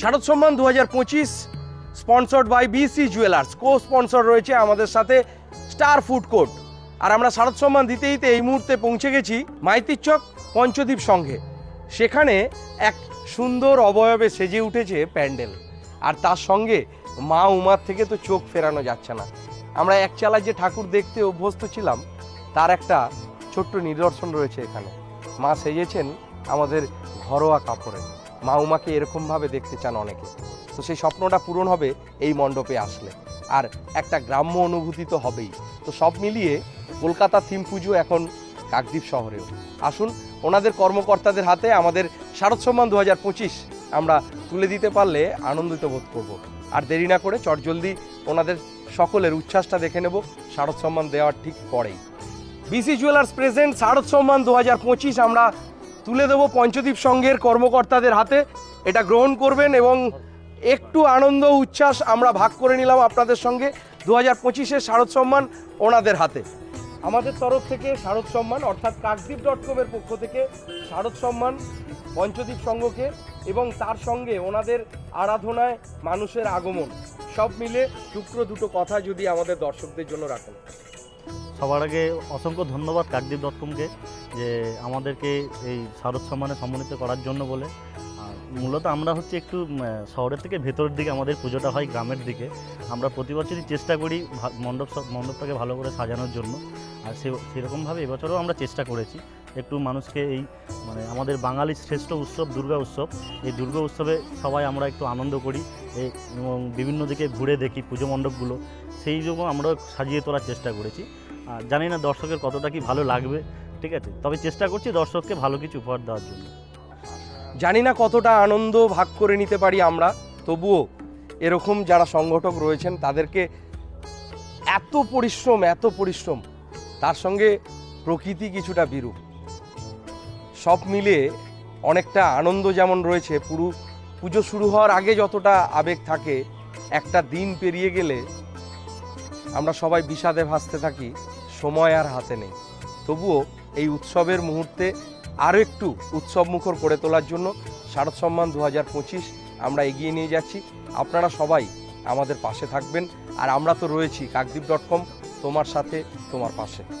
শারদ সম্মান দু হাজার পঁচিশ sponsored by BC jewellers co sponsor রয়েছে আমাদের সাথে স্টার ফুড কোর্ট আর আমরা শারদ সম্মান দিতে দিতে এই মুহূর্তে পৌঁছে গেছি মাইতির চক পঞ্চদ্বীপ সংঘে সেখানে এক সুন্দর অবয়বে সেজে উঠেছে প্যান্ডেল। আর তার সঙ্গে মা উমার থেকে তো চোখ ফেরানো যাচ্ছে না। আমরা এক চালায় যে ঠাকুর দেখতে অভ্যস্ত ছিলাম, তার একটা ছোট্ট নিদর্শন রয়েছে এখানে। মা সেজেছেন আমাদের ঘরোয়া কাপড়ে। মা উমাকে এরকমভাবে দেখতে চান অনেকে। তো সেই স্বপ্নটা পূরণ হবে এই মণ্ডপে আসলে। আর একটা গ্রাম্য অনুভূতি তো হবেই। তো সব মিলিয়ে কলকাতা থিম পুজো এখন কাকদ্বীপ শহরেও। আসুন, ওনাদের কর্মকর্তাদের হাতে আমাদের শারদ সম্মান দু আমরা তুলে দিতে পারলে আনন্দিত বোধ করব। আর দেরি না করে চটজলদি ওনাদের সকলের উচ্ছ্বাসটা দেখে নেব শারদ সম্মান দেওয়ার ঠিক পরেই। বিসি জুয়েলার্স প্রেজেন্ট শারদ সম্মান দু আমরা তুলে দেবো পঞ্চদ্বীপ সংঘের কর্মকর্তাদের হাতে। এটা গ্রহণ করবেন এবং একটু আনন্দ, উচ্ছ্বাস আমরা ভাগ করে নিলাম আপনাদের সঙ্গে। দু হাজার পঁচিশের শারদ সম্মান ওনাদের হাতে। আমাদের তরফ থেকে শারদ সম্মান, অর্থাৎ কাকদ্বীপ ডট কমের পক্ষ থেকে শারদ সম্মান পঞ্চদ্বীপ সংঘকে এবং তার সঙ্গে ওনাদের আরাধনায় মানুষের আগমন। সব মিলে টুকরো দুটো কথা যদি আমাদের দর্শকদের জন্য রাখেন। সবার আগে অসংখ্য ধন্যবাদ কাকদ্বীপ ডট যে আমাদেরকে এই শারদ সম্মানে সম্মানিত করার জন্য বলে। মূলত আমরা হচ্ছে একটু শহরের থেকে ভেতরের দিকে আমাদের পুজোটা হয় গ্রামের দিকে। আমরা প্রতি বছরই চেষ্টা করি মণ্ডপ মণ্ডপটাকে ভালো করে সাজানোর জন্য। আর সে, সেরকমভাবে এবছরও আমরা চেষ্টা করেছি একটু মানুষকে এই মানে আমাদের বাঙালির শ্রেষ্ঠ উৎসব দুর্গা উৎসব। এই দুর্গা উৎসবে সবাই আমরা একটু আনন্দ করি এবং বিভিন্ন দিকে ঘুরে দেখি পুজো মণ্ডপগুলো। সেই জন্য আমরা সাজিয়ে তোলার চেষ্টা করেছি। জানি না দর্শকের কতটা কি ভালো লাগবে, ঠিক আছে? তবে চেষ্টা করছি দর্শককে ভালো কিছু উপহার দেওয়ার জন্য। জানি না কতটা আনন্দ ভাগ করে নিতে পারি আমরা, তবুও এরকম যারা সংগঠক রয়েছেন, তাদেরকে এত পরিশ্রম এত পরিশ্রম, তার সঙ্গে প্রকৃতি কিছুটা বিরূপ। সব মিলে অনেকটা আনন্দ যেমন রয়েছে, পুরো পুজো শুরু হওয়ার আগে যতটা আবেগ থাকে, একটা দিন পেরিয়ে গেলে আমরা সবাই বিষাদে ভাসতে থাকি। সময় আর হাতে নেই। তবুও এই উৎসবের মুহূর্তে আরও একটু উৎসব মুখর করে তোলার জন্য শারদ সম্মান দু হাজার পঁচিশ আমরা এগিয়ে নিয়ে যাচ্ছি। আপনারা সবাই আমাদের পাশে থাকবেন। আর আমরা তো রয়েছি কাকদ্বীপ ডট কম, তোমার সাথে, তোমার পাশে।